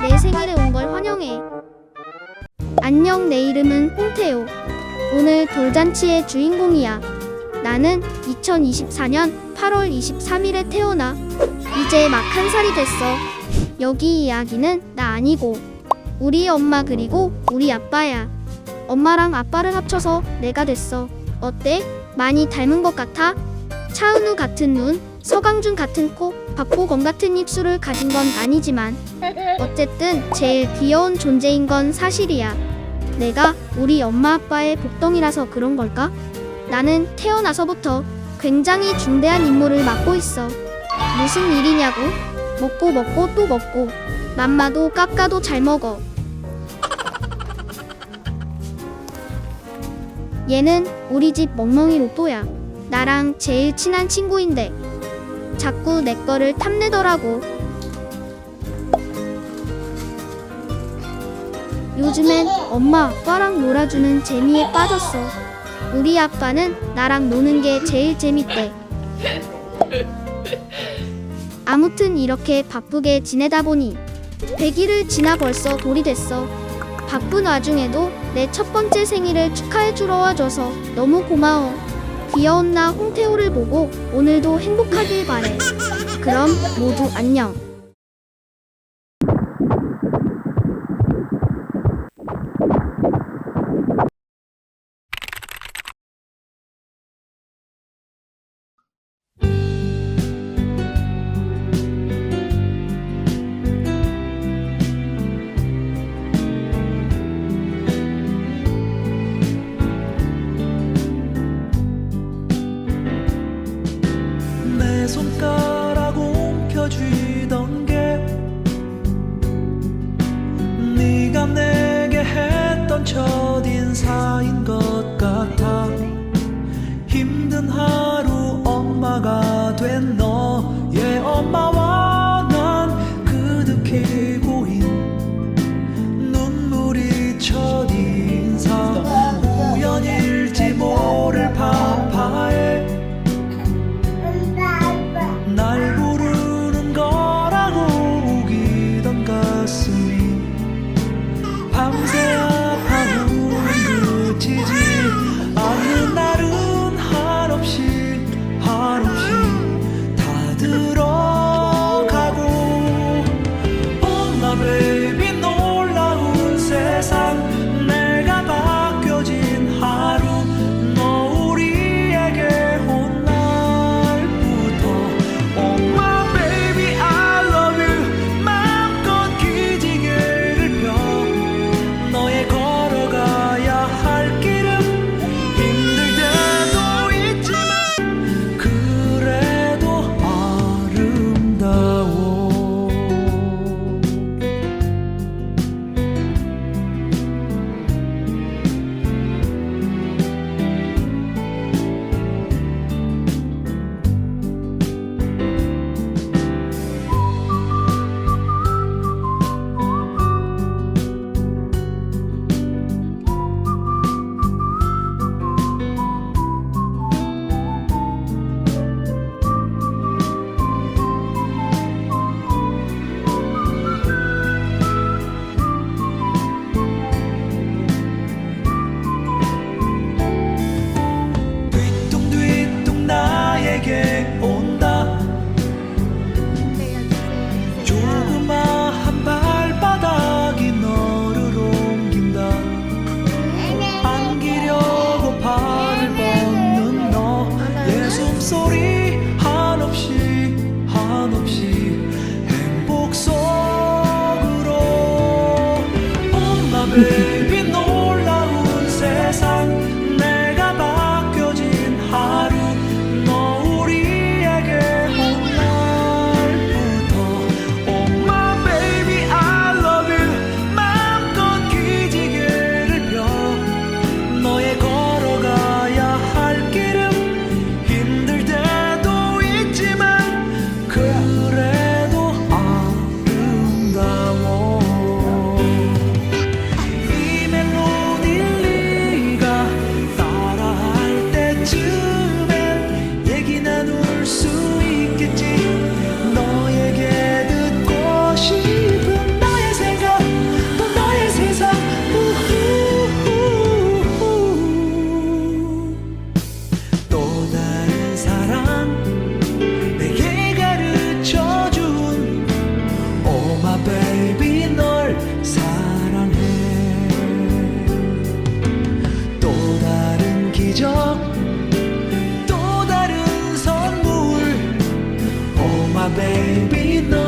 내 생일에 온 걸 환영해. 안녕, 내 이름은 홍태호. 오늘 돌잔치의 주인공이야. 나는 2024년 8월 23일에 태어나. 이제 막 한 살이 됐어. 여기 이야기는 나 아니고 우리 엄마 그리고 우리 아빠야. 엄마랑 아빠를 합쳐서 내가 됐어. 어때? 많이 닮은 것 같아? 차은우 같은 눈, 서강준 같은 코, 박보검 같은 입술을 가진 건 아니지만 어쨌든 제일 귀여운 존재인 건 사실이야. 내가 우리 엄마 아빠의 복덩이라서 그런 걸까? 나는 태어나서부터 굉장히 중대한 임무를 맡고 있어. 무슨 일이냐고? 먹고 먹고 또 먹고 맘마도 깎아도 잘 먹어. 얘는 우리 집 멍멍이 로또야. 나랑 제일 친한 친구인데 자꾸 내 거를 탐내더라고. 요즘엔 엄마 아빠랑 놀아주는 재미에 빠졌어. 우리 아빠는 나랑 노는 게 제일 재밌대. 아무튼 이렇게 바쁘게 지내다 보니 100일을 지나 벌써 돌이 됐어. 바쁜 와중에도 내 첫 번째 생일을 축하해 주러 와줘서 너무 고마워. 귀여운 나 홍태호를 보고 오늘도 행복하길 바래. 그럼 모두 안녕. 내손 그래도 아름다워. 이 멜로디가 따라할 때쯤 baby, no.